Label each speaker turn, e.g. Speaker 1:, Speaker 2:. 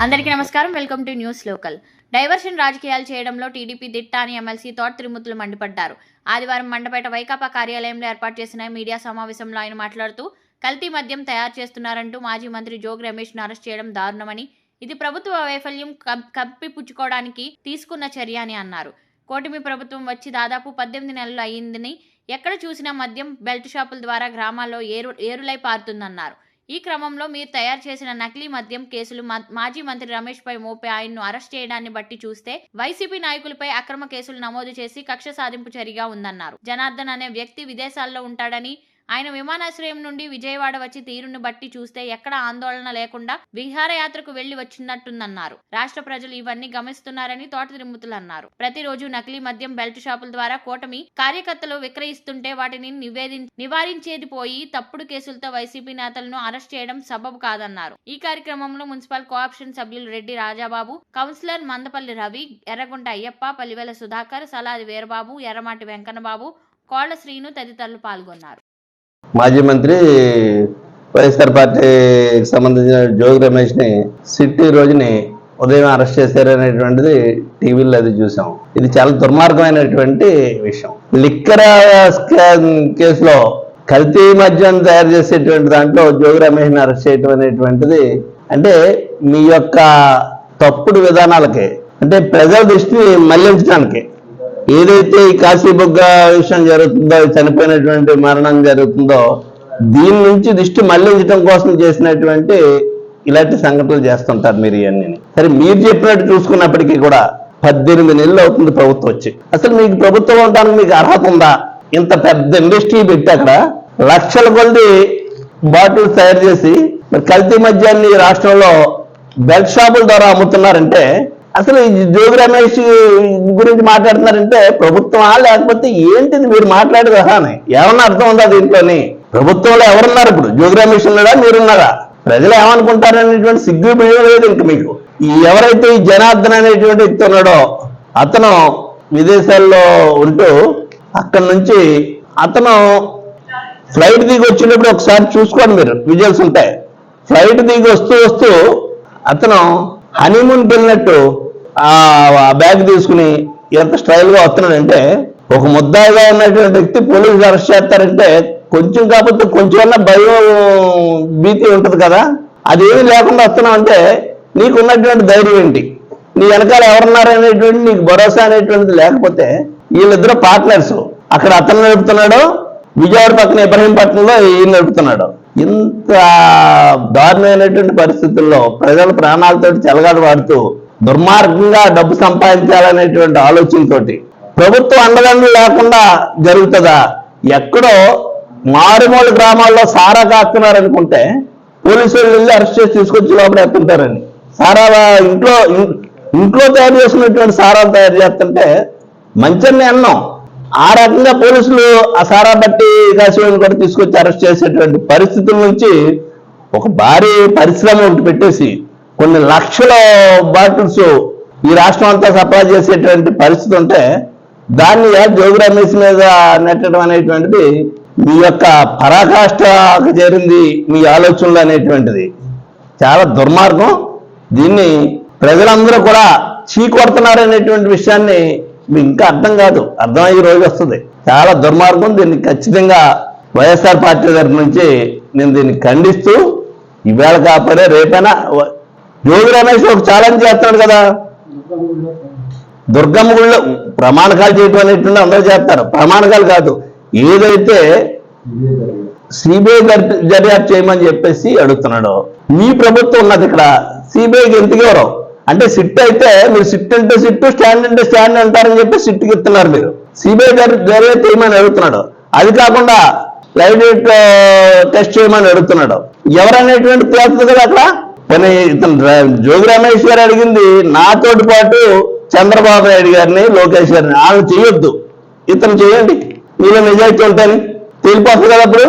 Speaker 1: అందరికీ నమస్కారం. Welcome to news local. Diversion రాజకీయాలు చేయడంలో టీడీపీ దిట్ట అని ఎమ్మెల్సీ తోట త్రిమూర్తులు మండిపడ్డారు. ఆదివారం మండపేట వైకాపా కార్యాలయంలో ఏర్పాటు చేసిన మీడియా సమావేశంలో ఆయన మాట్లాడుతూ కల్తీ మద్యం తయారు చేస్తున్నారంటూ మాజీ మంత్రి జోగ్ రమేష్ను అరెస్ట్ చేయడం దారుణమని ఇది ప్రభుత్వ వైఫల్యం కప్- కప్పిపుచ్చుకోవడానికి తీసుకున్న చర్య అని అన్నారు. కూటమి ప్రభుత్వం వచ్చి దాదాపు పద్దెనిమిది నెలలు అయ్యిందని ఎక్కడ చూసినా మద్యం బెల్ట్ షాపుల ద్వారా గ్రామాల్లో ఏరు ఏరులై పారుతుందన్నారు. ఈ క్రమంలో మీరు తయారు చేసిన నకిలీ మద్యం కేసులు మాజీ మంత్రి రమేష్ పై మోపే ఆయన్ను అరెస్ట్ చేయడాన్ని బట్టి చూస్తే వైసీపీ నాయకులపై అక్రమ కేసులు నమోదు చేసి కక్ష సాధింపు చర్యగా ఉందన్నారు. జనార్దన్ అనే వ్యక్తి విదేశాల్లో ఉంటాడని ఆయన విమానాశ్రయం నుండి విజయవాడ వచ్చి తీరును బట్టి చూస్తే ఎక్కడ ఆందోళన లేకుండా విహారయాత్రకు వెళ్ళి వచ్చినట్టుందన్నారు. రాష్ట్ర ప్రజలు ఇవన్నీ గమనిస్తున్నారని తోట తిరుమతులు అన్నారు ప్రతిరోజు నకిలీ మద్యం బెల్ట్ షాపుల ద్వారా కూటమి కార్యకర్తలు విక్రయిస్తుంటే వాటిని నివేది నివారించేది పోయి తప్పుడు కేసులతో వైసీపీ నేతలను అరెస్ట్ చేయడం సబబు కాదన్నారు. ఈ కార్యక్రమంలో మున్సిపల్ కోఆప్షన్ సభ్యులు రెడ్డి రాజాబాబు కౌన్సిలర్ మందపల్లి రవి ఎర్రగుంట అయ్యప్ప పలివెల సుధాకర్ సలాది వీరబాబు ఎర్రమాటి వెంకన్నబాబు కోళ్ళ శ్రీను తదితరులు పాల్గొన్నారు.
Speaker 2: మాజీ మంత్రి వైఎస్ఆర్ పార్టీకి సంబంధించిన జోగి రమేష్ని సిట్టి రోజుని ఉదయం అరెస్ట్ చేశారనేటువంటిది టీవీలో అది చూసాం. ఇది చాలా దుర్మార్గమైనటువంటి విషయం. లిక్కర కేసులో కల్తీ మద్యం తయారు చేసేటువంటి దాంట్లో జోగి రమేష్ని అరెస్ట్ చేయడం అనేటువంటిది అంటే మీ యొక్క తప్పుడు విధానాలకి అంటే ప్రజల దృష్టిని మళ్ళించడానికి ఏదైతే ఈ కాశీబుగ్గ విషయం జరుగుతుందో చనిపోయినటువంటి మరణం జరుగుతుందో దీని నుంచి దృష్టి మళ్ళించడం కోసం చేసినటువంటి ఇలాంటి సంఘటనలు చేస్తుంటారు మీరు ఇవన్నీ. సరే మీరు చెప్పినట్టు చూసుకున్నప్పటికీ కూడా పద్దెనిమిది నెలలు అవుతుంది ప్రభుత్వం వచ్చి. అసలు మీకు ప్రభుత్వం ఉండడానికి మీకు అర్హత ఉందా? ఇంత పెద్ద ఇండస్ట్రీ పెట్టి అక్కడ లక్షల కొద్ది బాటిల్స్ తయారు చేసి మరి కల్తీ మద్యాన్ని రాష్ట్రంలో బెల్ట్ షాపుల ద్వారా అమ్ముతున్నారంటే అసలు ఈ జోగి రమేష్ గురించి మాట్లాడుతున్నారంటే ప్రభుత్వమా లేకపోతే ఏంటిది మీరు మాట్లాడేది అని ఏమన్నా అర్థం ఉందా దీంట్లోని? ప్రభుత్వంలో ఎవరున్నారు ఇప్పుడు? జోగి రమేష్ ఉన్నాడా మీరున్నారా? ప్రజలు ఏమనుకుంటారనేటువంటి సిగ్గు బియ్యం లేదు ఇంక మీకు. ఎవరైతే ఈ జనార్దన్ అనేటువంటి వ్యక్తి ఉన్నాడో అతను విదేశాల్లో ఉంటూ అక్కడి నుంచి అతను ఫ్లైట్ దిగి వచ్చినప్పుడు ఒకసారి చూసుకోండి మీరు విజువల్స్ ఉంటాయి. ఫ్లైట్ దిగి వస్తూ వస్తూ అతను హనీమూన్ వెళ్ళినట్టు ఆ బ్యాగ్ తీసుకుని ఎంత స్టైల్గా వస్తున్నాడంటే ఒక ముద్దాయిగా ఉన్నటువంటి వ్యక్తి పోలీసులు అరెస్ట్ చేస్తారంటే కొంచెం కాకపోతే కొంచెం భయం భీతి ఉంటుంది కదా. అదేమీ లేకుండా వస్తున్నావు అంటే నీకు ఉన్నటువంటి ధైర్యం ఏంటి? నీ వెనకాల ఎవరున్నారు అనేటువంటి నీకు భరోసా అనేటువంటిది లేకపోతే వీళ్ళిద్దరు పార్ట్నర్స్ అక్కడ అతను నడుపుతున్నాడు విజయవాడ పక్కన ఇబ్రహీంపట్నంలో ఈయన నడుపుతున్నాడు. ఇంత దారుణమైనటువంటి పరిస్థితుల్లో ప్రజల ప్రాణాలతో చెలగాడు వాడుతూ దుర్మార్గంగా డబ్బు సంపాదించాలనేటువంటి ఆలోచనతోటి. ప్రభుత్వం అండదండలు లేకుండా జరుగుతుందా? ఎక్కడో మారుమూల గ్రామాల్లో సారా కాస్తున్నారనుకుంటే పోలీసులు వెళ్ళి అరెస్ట్ చేసి తీసుకొచ్చి లోపల ఎత్తుంటారని. సారా ఇంట్లో ఇంట్లో తయారు చేసినటువంటి సారాలు తయారు చేస్తుంటే మంచిని అన్నం ఆ రకంగా పోలీసులు ఆ సారా బట్టి కాశీని కూడా తీసుకొచ్చి అరెస్ట్ చేసేటువంటి పరిస్థితుల నుంచి ఒక భారీ పరిశ్రమ ఒకటి పెట్టేసి కొన్ని లక్షల బాటిల్స్ ఈ రాష్ట్రం అంతా సప్లై చేసేటువంటి పరిస్థితి ఉంటే దాన్ని జోగి మీద నెట్టడం అనేటువంటిది మీ యొక్క పరాకాష్ఠకు చేరింది మీ ఆలోచనలు అనేటువంటిది. చాలా దుర్మార్గం. దీన్ని ప్రజలందరూ కూడా చీకొడుతున్నారు అనేటువంటి విషయాన్ని మీకు ఇంకా అర్థం కాదు. అర్థమయ్యే రోజు వస్తుంది. చాలా దుర్మార్గం. దీన్ని ఖచ్చితంగా వైఎస్ఆర్ పార్టీ తరఫు నుంచి నేను దీన్ని ఖండిస్తూ ఈవేళ కాకపోతే రేపైనా జోగి రమేష్ ఒక ఛాలెంజ్ చేస్తున్నాడు కదా. దుర్గమ్మ గుళ్ళో ప్రమాణకాలు చేయటం అనేటువంటి అందరూ చేస్తారు. ప్రమాణకాలు కాదు. ఏదైతే సిబిఐ దర్యాప్తు చేయమని చెప్పేసి అడుగుతున్నాడు మీ ప్రభుత్వం ఉన్నది ఇక్కడ. సిబిఐకి ఎందుకు ఎవరు? అంటే సిట్ అయితే మీరు సిట్ అంటే సిట్ స్టాండ్ అంటే స్టాండ్ అంటారని చెప్పి సిట్కి ఇస్తున్నారు మీరు. సిబిఐ దర్యాప్తు చేయమని అడుగుతున్నాడు. అది కాకుండా లైవ్ టెస్ట్ చేయమని అడుగుతున్నాడు. ఎవరనేటువంటి తేలుతుంది కదా అక్కడ? పోనీ ఇతను జోగి రమేష్ గారు అడిగింది నాతోటి పాటు చంద్రబాబు నాయుడు గారిని లోకేష్ గారిని. వాళ్ళు చేయొద్దు ఇతను చేయండి మీలో నిజాయితీ ఉంటాను. తెలిపోతుంది కదా అప్పుడు?